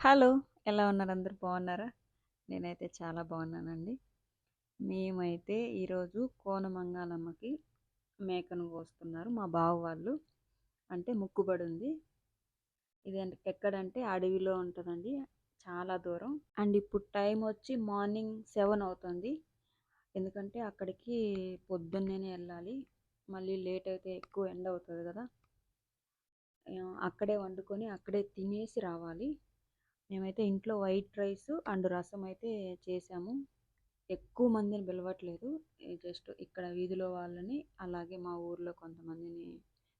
Hello! ఎలా ఉన్నారు అందరు బాగున్నారా? నేనైతే చాలా బాగున్నానండి. మేమైతే ఈరోజు కోనమంగాలమ్మకి మేకను కోస్తున్నారు మా బావ వాళ్ళు. అంటే ముక్కుబడి ఉంది. ఇది ఎక్కడంటే అడవిలో ఉంటదండి. చాలా దూరం. అండ్ ఇప్పుడు టైం వచ్చి మార్నింగ్ సెవెన్ అవుతుంది. ఎందుకంటే అక్కడికి పొద్దున్నేనే వెళ్ళాలి మళ్ళీ లేట్ అయితే ఎక్కువ ఎండ అవుతుంది కదా అక్కడే వండుకొని అక్కడే తినేసి రావాలి. మేమైతే ఇంట్లో వైట్ రైస్ అండ్ రసం అయితే చేసాము. ఎక్కువ మందిని పిలవట్లేదు. జస్ట్ ఇక్కడ వీధిలో వాళ్ళని, అలాగే మా ఊర్లో కొంతమందిని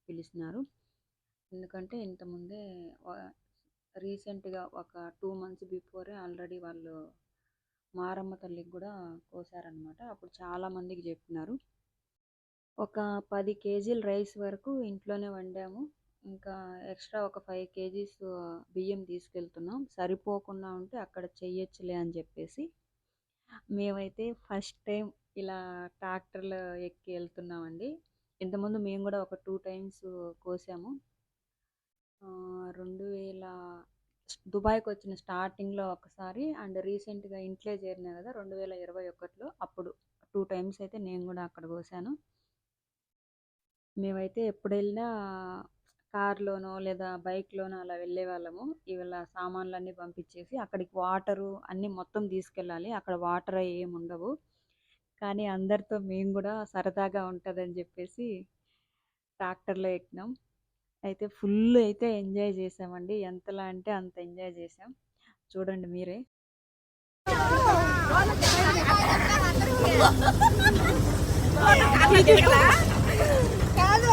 పిలిచినారు. ఎందుకంటే ఇంతకుముందే రీసెంట్‌గా ఒక టూ మంత్స్ బిఫోరే ఆల్రెడీ వాళ్ళు మారమ్మ తల్లికి కూడా కోసారనమాట. అప్పుడు చాలా మందికి ఒక పది కేజీల రైస్ వరకు ఇంట్లోనే వండాము. ఇంకా ఎక్స్‌ట్రా ఒక ఫైవ్ కేజీస్ బియ్యం తీసుకెళ్తున్నాం. సరిపోకుండా ఉంటే అక్కడ చెయ్యొచ్చులే అని చెప్పేసి మేమైతే ఫస్ట్ టైం ఇలా ట్రాక్టర్లు ఎక్కి వెళ్తున్నామండి ఇంతకుముందు మేము కూడా ఒక టూ టైమ్స్ కోసాము. ఆహ్, 2000 దుబాయ్‌కొచ్చిన స్టార్టింగ్‌లో ఒకసారి అండ్ రీసెంట్‌గా ఇంట్లో చేరినా గదా! 2021లో అప్పుడు టూ టైమ్స్ అయితే నేను కూడా అక్కడ కోసాను. మేమైతే ఎప్పుడెళ్ళినా కార్‌లోనో లేదా బైక్‌లోనో అలా వెళ్ళేవాళ్ళము. ఇవాళ సామాన్లన్నీ పంపించేసి అక్కడికి వాటరు అన్నీ మొత్తం తీసుకెళ్ళాలి. అక్కడ వాటర్ ఏమి ఉండవు. కానీ అందరితో మేము గూడా సరదాగా ఉంటదని జెప్పేసి ట్రాక్టర్‌లో ఎక్కినాం. అయితే ఫుల్ అయితే ఎంజాయ్ చేశామండి. ఎంతలా అంటే అంత ఎంజాయ్ చేశాం. చూడండి మీరే. కాదు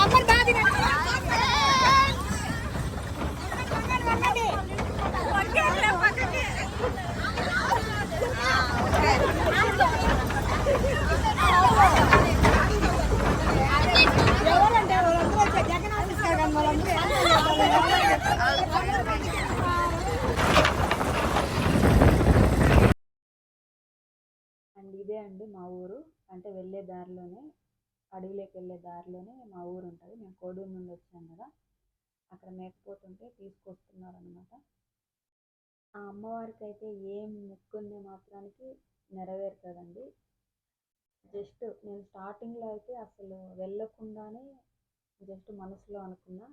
అమ్మర్ బాది ఎవరంటే వాళ్ళందరూ వచ్చే జగన్ ఆఫీస్ కాడ అండ్ ఇదే అండి మా ఊరు. అంటే వెళ్ళే దారిలోనే అడవిలోకి వెళ్ళే దారిలోనే మా ఊరు ఉంటుంది మేము కోడూరు నుండి వచ్చాం కదా అక్కడ మేకపోతుంటే తీసుకొస్తున్నారనమాట. ఆ అమ్మవారికైతే ఏం మొక్కుంది మాత్రానికి నెరవేరుతుందండి జస్ట్ నేను స్టార్టింగ్‌లో అయితే అసలు వెళ్ళకుండానే జస్ట్ మనసులో అనుకున్నా.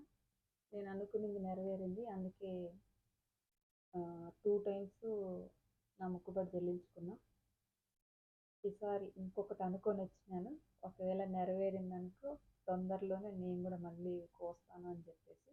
నేను అనుకున్నది నెరవేరింది. అందుకే టూ టైమ్స్ నా మొక్కుబడి చెల్లించుకున్నా. ఈసారి ఇంకొకటి అనుకొని వచ్చినాను. ఒకవేళ నెరవేరిందనుకో తొందరలోనే నేను కూడా మళ్ళీ కోస్తాను అని చెప్పేసి.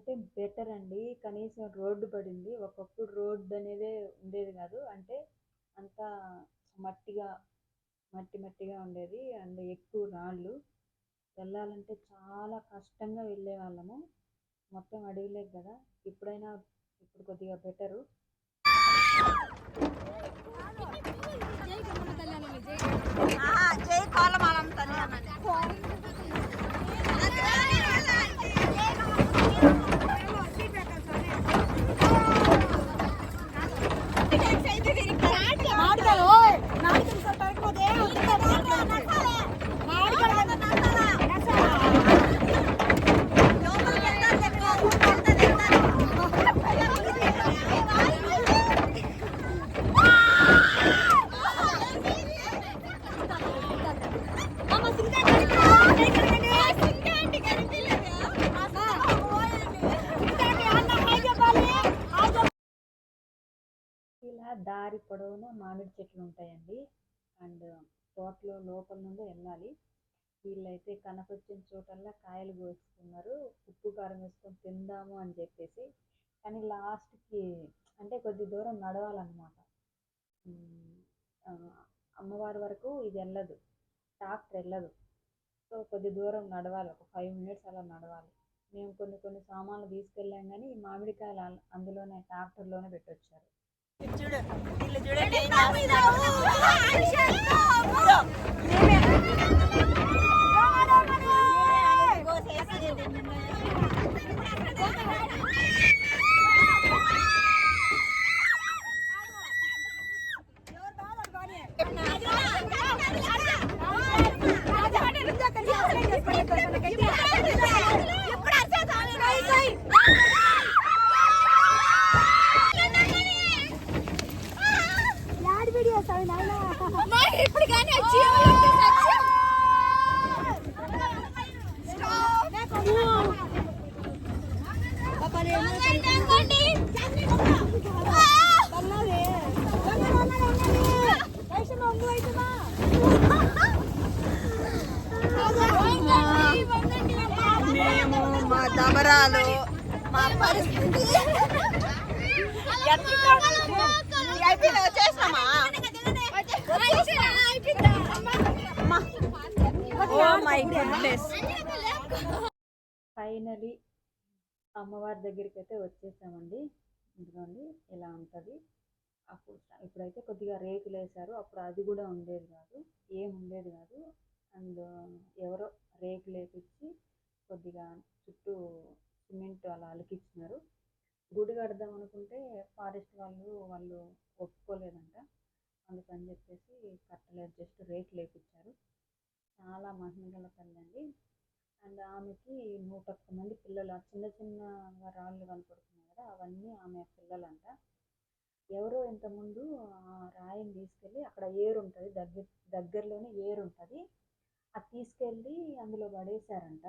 కంటే బెటర్ అండి. కనీసం రోడ్డు పడింది. ఒకప్పుడు రోడ్డు అనేదే ఉండేది కాదు అంటే అంతా మట్టిగా మట్టి మట్టిగా ఉండేది. అండ్ ఎక్కువ రాళ్ళు. వెళ్ళాలంటే చాలా కష్టంగా వెళ్ళేవాళ్ళము. మొత్తం అడవిలోకి కదా ఇప్పుడైనా ఇప్పుడు కొద్దిగా బెటరు. జై దారి పొడవునా మామిడి చెట్లు ఉంటాయండి. అండ్ తోటలో లోపల నుండి వెళ్ళాలి. వీళ్ళైతే కనకొచ్చిన చోటల్లా కాయలు కోసుకున్నారు. ఉప్పు, కారం వేసుకొని తిందాము అని చెప్పేసి. కానీ లాస్ట్‌కి అంటే కొద్ది దూరం నడవాలన్నమాట. అమ్మవారి వరకు ఇది వెళ్ళదు ట్రాక్టర్ వెళ్ళదు సో, కొద్ది దూరం నడవాలి. ఒక ఫైవ్ మినిట్స్ అలా నడవాలి. మేము కొన్ని కొన్ని సామాన్లు తీసుకెళ్ళాం కానీ ఈ మామిడికాయలు అందులోనే ట్రాక్టర్లోనే పెట్టొచ్చారు చూడు వీళ్ళు చూడండి ఏం చేస్తున్నారు. ఇప్పుడు కానీ వచ్చి ఎవరంటే సత్యం మేము మా దబరాలు మా పరిస్థితి అయిపోయింది వచ్చేసామా ఓ మై గుడ్నెస్ ఫైనలీ అమ్మవారి దగ్గరికి అయితే వచ్చేసామండి. ఇదిగోండి ఇలా ఉంటుంది. అప్పుడు ఇప్పుడైతే కొద్దిగా రేకులు వేశారు. అప్పుడు అది కూడా ఉండేది కాదు. ఏం ఉండేది కాదు. అండ్ ఎవరో రేకులు వేపించి కొద్దిగా చుట్టూ సిమెంట్ అలా అలికిచ్చినారు. గుడి కడదాం అనుకుంటే ఫారెస్ట్ వాళ్ళు వాళ్ళు ఒప్పుకోలేదంట. అందుకని చెప్పేసి కట్టలేదు. జస్ట్ రేకులు వేపించారు. చాలా మహిమగల తల్లి అండి. అండ్ ఆమెకి నూట ఒక్క మంది పిల్లలు ఆ చిన్న చిన్న రాళ్ళు కనపడుతున్నాయి కదా అవన్నీ ఆమె పిల్లలంట. ఎవరో ఇంతకుముందు ఆ రాయిని తీసుకెళ్ళి అక్కడ ఏరు ఉంటుంది దగ్గర దగ్గరలోనే ఏరు ఉంటుంది. అది తీసుకెళ్ళి అందులో పడేశారంట.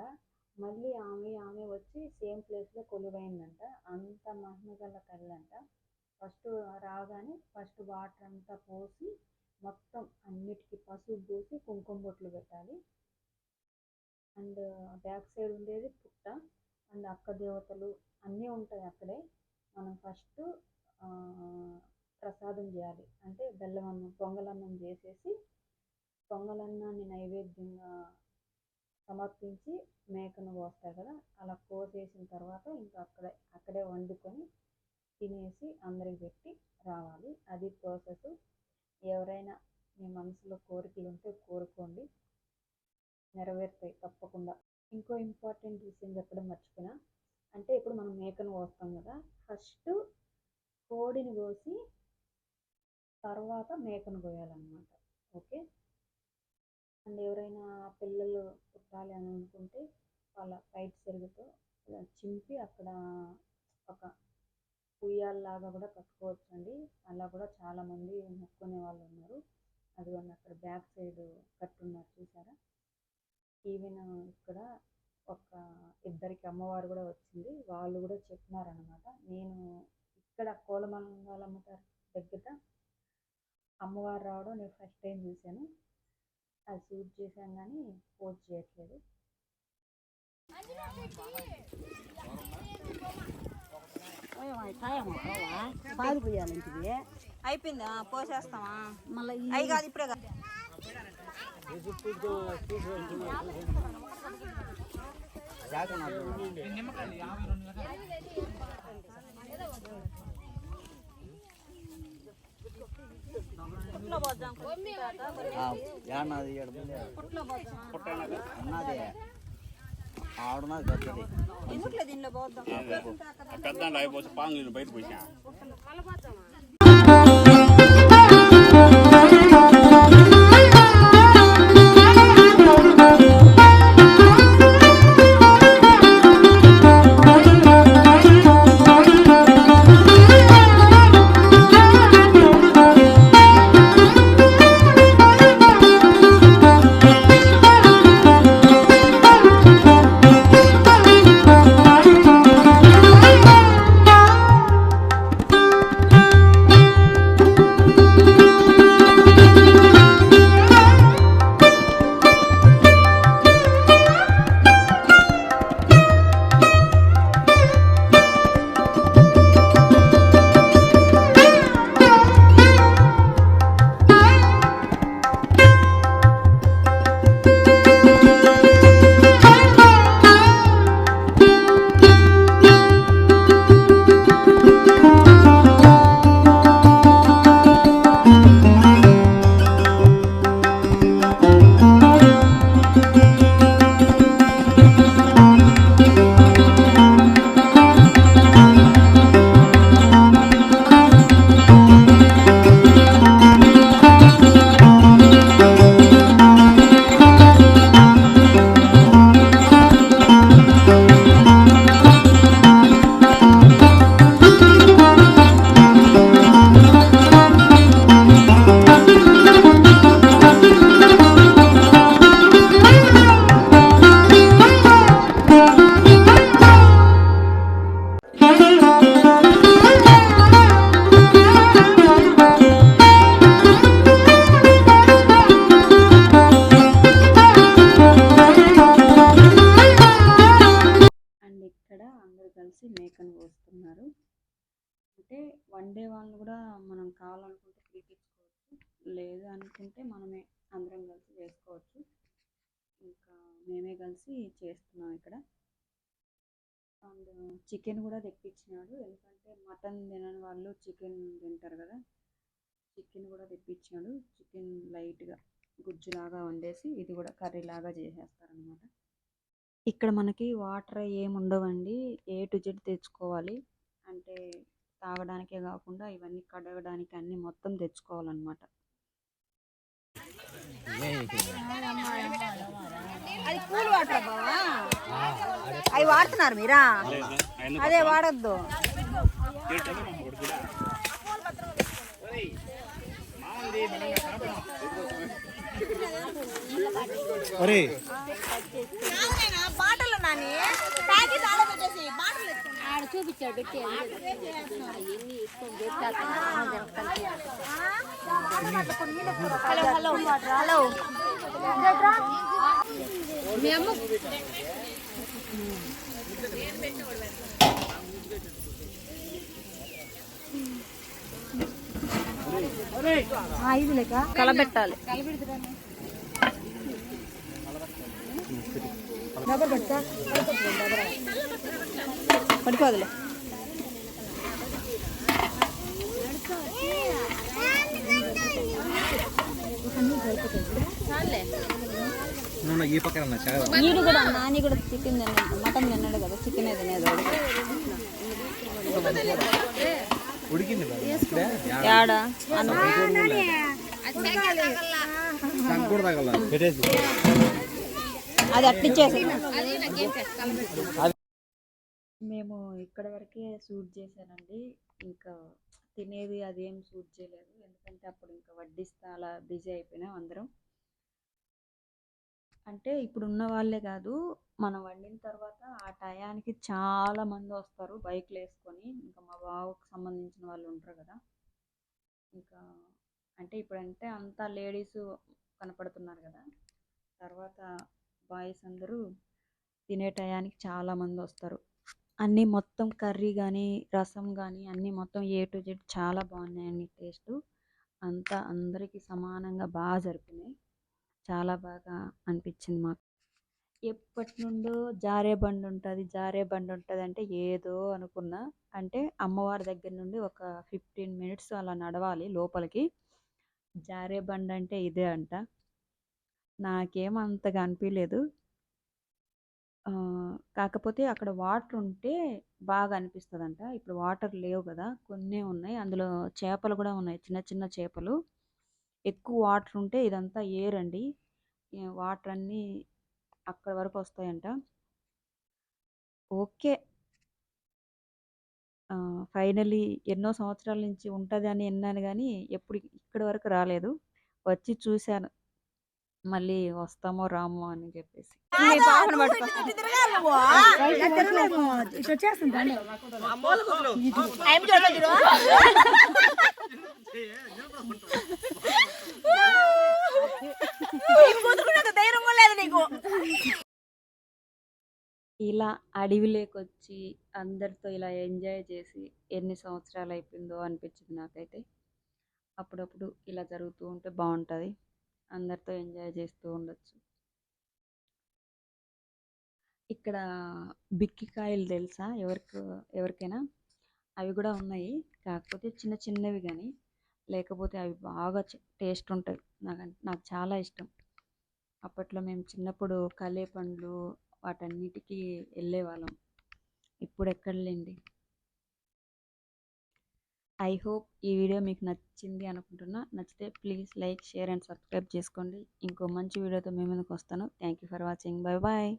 మళ్ళీ ఆమె ఆమె వచ్చి సేమ్ ప్లేస్లో కొలువైందంట. అంత మహిమగల కళ్ళంట ఫస్ట్ రాగానే ఫస్ట్ వాటర్ అంతా పోసి మొత్తం అన్నిటికీ పసుపు పూసి కుంకుమ బొట్లు పెట్టాలి. అండ్ బ్యాక్ సైడ్ ఉండేది పుట్ట అండ్ అక్క దేవతలు అన్నీ ఉంటాయి అక్కడే. మనం ఫస్ట్ ప్రసాదం చేయాలి. అంటే బెల్లం అన్నం పొంగలన్నం చేసేసి పొంగలన్నాన్ని నైవేద్యంగా సమర్పించి మేకను కోస్తారు కదా అలా కోసేసిన తర్వాత ఇంకా అక్కడే అక్కడే వండుకొని తినేసి అందరికి పెట్టి రావాలి. అది ప్రాసెస్ ఎవరైనా మీ మనసులో కోరికలు ఉంటే కోరుకోండి. నెరవేరుతాయి తప్పకుండా. ఇంకో ఇంపార్టెంట్ విషయం చెప్పడం మర్చిపోయినా అంటే ఇప్పుడు మనం మేకను కోస్తాం కదా ఫస్ట్ కోడిని కోసి తర్వాత మేకను కోయాలన్నమాట. ఓకే? అండ్ ఎవరైనా పిల్లలు పుట్టాలి అని అనుకుంటే వాళ్ళ రైట్ సెరుగుతో చింపి అక్కడ ఒక ఉయ్యాలలాగా కూడా కట్టుకోవచ్చు అండి అలా కూడా చాలామంది మొక్కునే వాళ్ళు ఉన్నారు. అదిగోండి అక్కడ బ్యాక్ సైడ్ కట్టున్నారు చూసారా? ఈవెన్ ఇక్కడ ఒక ఇద్దరికి అమ్మవారు కూడా వచ్చింది. వాళ్ళు కూడా చెప్పినారనమాట నేను ఇక్కడ కోలమంగళమ్మ గారి దగ్గర అమ్మవారు రావడం నేను ఫస్ట్ టైం చూశాను. అది షూట్ చేశాను కానీ పోస్ట్ చేయట్లేదు. అయిపోయింది? పోసేస్తామా మళ్ళీ అవి కాదు ఇప్పుడే కాదు. ఏడన్నది అన్నది ఆడున్నది పెద్దది పెద్ద అయిపోతే బయట పోసా లేదు అనుకుంటే మనమే అందరం కలిసి చేసుకోవచ్చు. ఇంకా మేమే కలిసి చేస్తున్నాం ఇక్కడ. అండ్ చికెన్ కూడా తెప్పించినాడు. ఎందుకంటే మటన్ తినని వాళ్ళు చికెన్ తింటారు కదా. చికెన్ కూడా తెప్పించాడు చికెన్ లైట్గా గుజ్జులాగా వండేసి ఇది కూడా కర్రీ లాగా చేసేస్తారనమాట ఇక్కడ మనకి వాటర్ ఏమి ఉండవండి. ఏ టు జెడ్ తెచ్చుకోవాలి. అంటే తాగడానికే కాకుండా ఇవన్నీ కడగడానికి అన్నీ మొత్తం తెచ్చుకోవాలన్నమాట. అది కూల్ వాటర్ బావా? అవి వాడుతున్నారు మీరా? అదే వాడద్దు. బాటలు నాని ప్యాకెట్ ఆడ పెట్టేసి బాటలు ఆడ చూపించాడు. పెట్టి అవన్నీ ఇసుకొని హలో హలో హలో మీ అమ్మ. ఇది లేక కలబెట్టాలి పడిపోదులే ఈ పక్కన చాలా వీడు కూడా నాని కూడా చికెన్ తిన్నాడు. మటన్ తిన్నాడు కదా చికెన్ తినేది. ఉడికింది యాడా? అది అట్టిచ్చేసి మేము ఇక్కడ వరకే షూట్ చేశానండి. ఇంకా తినేది అదేం షూట్ చేయలేదు. ఎందుకంటే అప్పుడు ఇంకా వడ్డిస్తా అలా బిజీ అయిపోయినాం అందరం. అంటే ఇప్పుడు ఉన్న వాళ్ళే కాదు మనం వండిన తర్వాత ఆ టయానికి చాలా మంది వస్తారు బైక్లు వేసుకొని. ఇంకా మా బావకు సంబంధించిన వాళ్ళు ఉంటారు కదా. ఇంకా అంటే ఇప్పుడంటే అంతా లేడీస్ కనపడుతున్నారు కదా. తర్వాత బాయ్స్ అందరూ తినే టయానికి చాలా మంది వస్తారు. అన్నీ మొత్తం కర్రీ కానీ రసం కానీ అన్నీ మొత్తం ఏ టు జెడ్ చాలా బాగున్నాయండి టేస్ట్ అంతా అందరికీ సమానంగా బాగా జరిపినాయి. చాలా బాగా అనిపించింది మాకు. ఎప్పటి నుండో జారే బండి ఉంటుంది జారే బండి ఉంటుంది అంటే ఏదో అనుకున్నా. అంటే అమ్మవారి దగ్గర నుండి ఒక ఫిఫ్టీన్ మినిట్స్ అలా నడవాలి లోపలికి. జారే బండి అంటే ఇదే అంట. నాకేం అంతగా అనిపించలేదు కాకపోతే అక్కడ వాటర్ ఉంటే బాగా అనిపిస్తుంది అంట ఇప్పుడు వాటర్ లేవు కదా కొన్ని ఉన్నాయి. అందులో చేపలు కూడా ఉన్నాయి చిన్న చిన్న చేపలు. ఎక్కువ వాటర్ ఉంటే ఇదంతా ఎయిర్ అండి వాటర్ అన్నీ అక్కడ వరకు వస్తాయంట. ఓకే. ఫైనలీ ఎన్నో సంవత్సరాల నుంచి ఉంటుంది అని విన్నాను కానీ ఎప్పుడు ఇక్కడి వరకు రాలేదు. వచ్చి చూశాను. మళ్ళీ వస్తామో రామో అని చెప్పేసి. ఇలా అడవిలోకి వచ్చి అందరితో ఇలా ఎంజాయ్ చేసి ఎన్ని సంవత్సరాలు అయిపోయిందో అనిపించింది నాకైతే. అప్పుడప్పుడు ఇలా జరుగుతూ ఉంటే బాగుంటుంది. అందరితో ఎంజాయ్ చేస్తూ ఉండొచ్చు. ఇక్కడ బిక్కికాయలు తెలుసా? ఎవరికి ఎవరికైనా? అవి కూడా ఉన్నాయి. కాకపోతే చిన్న చిన్నవి కానీ లేకపోతే అవి బాగా టేస్ట్ ఉంటాయి. నాకు నాకు చాలా ఇష్టం. అప్పట్లో మేము చిన్నప్పుడు కలే పండ్లు వాటన్నిటికీ వెళ్ళేవాళ్ళం. ఇప్పుడు ఎక్కడలేండి? ఐ హోప్ ఈ వీడియో మీకు నచ్చింది అనుకుంటున్నా. నచ్చితే please like share and subscribe చేసుకోండి. ఇంకో మంచి వీడియోతో మీ ముందుకు వస్తాను. Thank you for watching. Bye bye.